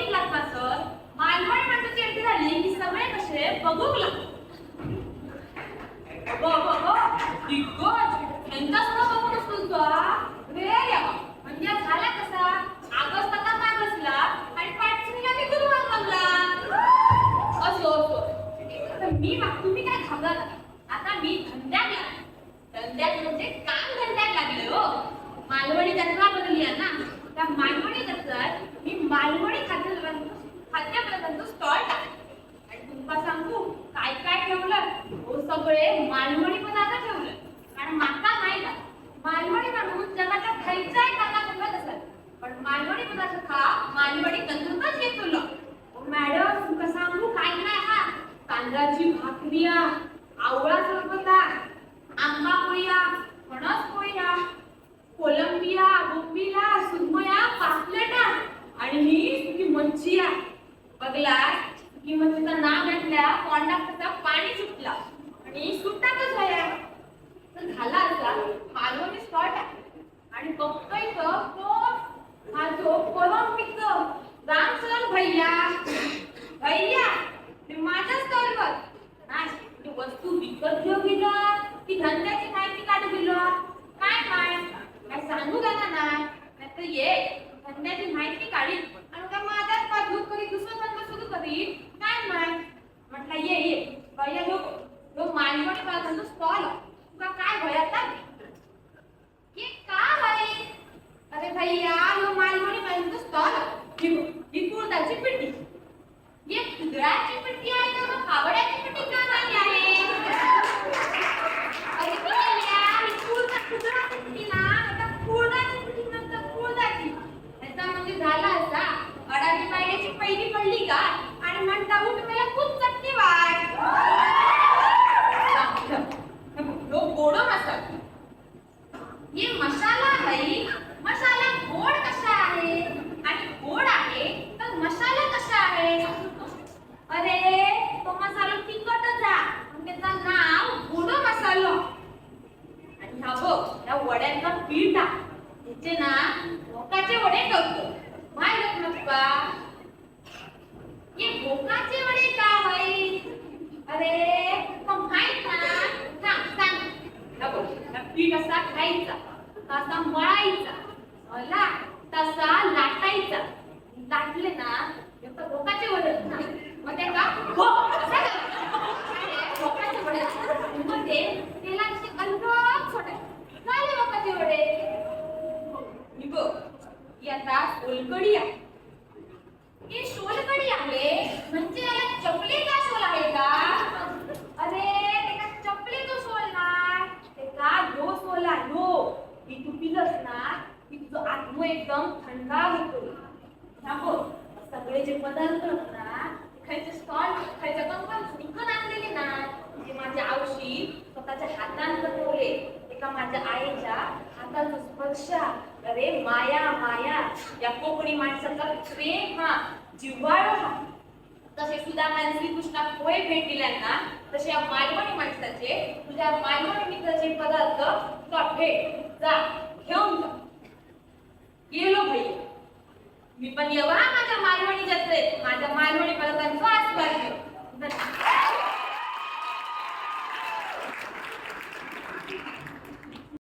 एक लागला सर म्हणजे चेंटी झाली. की सगळे कसे बघूक लागतात बघ बघ. दिग्गज. यांचा सुद्धा बघून असतो वेळ यावा म्हणजे झाला कसा? आगस तका काय बसला. आणि पाठचिनीला फेकून मार लागला. असो असो मी माग तुम्ही काय घाबरा आता मी धंद्यात लागले. धंद्यात म्हणजे काम धंद्यात लागले हो. मालवणी जत्रा बदलली ना. त्या मालवणी जत्रात मी मालवणी पण मालवणी पदार्थ खा. मालवणी तंदुरुस्तच येत तुला. मॅडम तुका सांगू काय काय हा? तांदळाची भाकरिया आवळा सरबता. आंबा पोया फणस पोया कोलंबिया बोंबिला सुरमया पापलेटा. आणि ही सुकी मच्छी आहे बघला सुकी मच्छीचं नाव घेतल्या तोंडात पाणी सुटला आणि सुट्टाकच झाल्या तर झाला असा मालवणी स्पॉट आहे आणि बघतोय तर तो हा जो परम मित्र भैया। भैया तू ते कर बघ आज तू वस्तू विकत घेऊ गेलो. की धंद्याची माहिती काढू गेलो. काय काय काय सांगू का नाही. तर ये धंद्याची माहिती काढीन आणि काय माझ्याच बाजू कधी दुसरं धंदा सुरू करीन काय माय म्हटलं ये ये भैया ह्यो ह्यो मालवणी मला धंदो स्टॉल तुका काय भयाता ये का भाई अरे भैया ह्यो मालवणी मला धंदो स्टॉल ही ही कुर्ताची पिटी ये कुदळाची पिटी आहे का मग कावड्याची पिटी का नाही आहे अरे पिल्या, ही कुर्ता कुदळाची पिटी ना आता कुर्दाची पिटी नंतर कुर्दाची याचा म्हणजे झाला असा अडाणी बायड्याची पहिली पडली का? आणि म्हणता उठ मला खूप चटके वाट. लोक गोडो मसाला. ये मसाला आहे मसाला गोड कसा आहे? आणि गोड आहे तर मसाला कसा आहे? अरे तो मसाला तिखटच आहे. त्याचा नाव गोड मसाला. आणि हा बघ या वड्यांचा पीठ आहे. त्याचे ना भोकाचे वडे करतो माहीत ये भोकाचे वडे का भाई अरे मग माहीत ना सांग सांग हा बघ हा पीठ असा खायचा? तसा मळायचा? मला तसा लाटायचा. लाटले ना तर भोकाचे वडे ना. मग ते का? हो असं करायचं. अरे, भोकाचे वडे मग ते म्हणजे तेलाचे अलगद सोडायचे झाले भोकाचे वडे ही हो, बघ ही आहे. ही सोलकडी आहे. म्हणजे याला चपलीचा सोल आहे का? अरे ते का चपलीचा सोल ना ते का ह्यो सोल आहे ह्यो. ही तू पिलस ना की तुझं आत्म एकदम थंडा होतो. थांबो सगळे जे पदार्थ ना ते खायचे स्टॉल खायच्या कंपन विकत आणलेले ना ते माझ्या आवशी स्वतःच्या हाताने बनवले एका माझ्या आईच्या हाताचा स्पर्श अरे माया माया या कोकणी माणसाचा प्रेम हा जिव्हाळा हा. तसे सुद्धा श्रीकृष्णा पोहे भेट दिल्यांना तसे या मालवणी माणसाचे तुझ्या मालवणी मित्राचे पदार्थ तुला भेट जा घेऊन जा. गेलो भाई मी पण येवा माझ्या मालवणी